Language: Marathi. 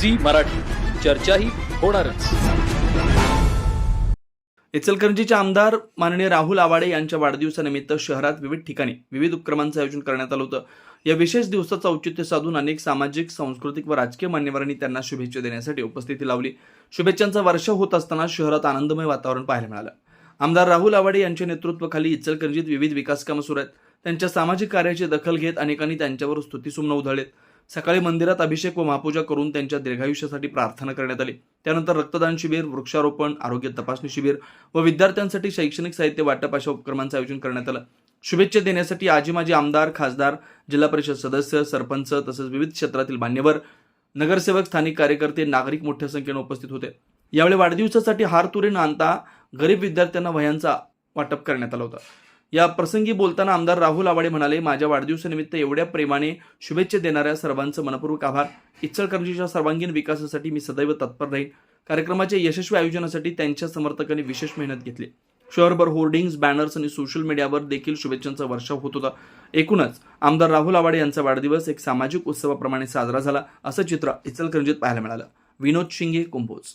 झी मराठी. चर्चाही होणारच. इचलकरंजीचे आमदार माननीय राहुल आवाडे यांच्या वाढदिवसानिमित्त शहरात विविध ठिकाणी विविध उपक्रमांचं आयोजन करण्यात आलं होतं. या विशेष दिवसाचं औचित्य साधून अनेक सामाजिक सांस्कृतिक व राजकीय मान्यवरांनी त्यांना शुभेच्छा देण्यासाठी उपस्थिती लावली. शुभेच्छांचा वर्ष होत असताना शहरात आनंदमय वातावरण पाहायला मिळालं. आमदार राहुल आवाडे यांच्या नेतृत्वाखाली इचलकरंजीत विविध विकास कामं सुरू आहेत. त्यांच्या सामाजिक कार्याची दखल घेत अनेकांनी त्यांच्यावर स्तुतीसुमनं उधळलेत. सकाळी मंदिरात अभिषेक व महापूजा करून त्यांच्या दीर्घायुष्यासाठी प्रार्थना करण्यात आली. त्यानंतर रक्तदान शिबिर वृक्षारोपण आरोग्य तपासणी शिबिर व विद्यार्थ्यांसाठी शैक्षणिक साहित्य वाटप अशा उपक्रमांचं आयोजन करण्यात आलं. शुभेच्छा देण्यासाठी आजी माजी आमदार खासदार जिल्हा परिषद सदस्य सरपंच तसंच विविध क्षेत्रातील मान्यवर नगरसेवक स्थानिक कार्यकर्ते नागरिक मोठ्या संख्येनं उपस्थित होते. यावेळी वाढदिवसासाठी हार तुरे न आणता गरीब विद्यार्थ्यांना वह्यांचा वाटप करण्यात आला होता. या प्रसंगी बोलताना आमदार राहुल आवाडे म्हणाले माझ्या वाढदिवसानिमित्त एवढ्या प्रेमाने शुभेच्छा देणाऱ्या सर्वांचं मनपूर्वक आभार. इचलकरंजीच्या सर्वांगीण विकासासाठी मी सदैव तत्पर राहीन. कार्यक्रमाच्या यशस्वी आयोजनासाठी त्यांच्या समर्थकांनी विशेष मेहनत घेतली. शहरभर होर्डिंग्स बॅनर्स आणि सोशल मीडियावर देखील शुभेच्छांचा वर्षाव होत होता. एकूणच आमदार राहुल आवाडे यांचा वाढदिवस एक सामाजिक उत्सवाप्रमाणे साजरा झाला असं चित्र इचलकरंजीत पाहायला मिळालं. विनोद शिंगे कुंभोज.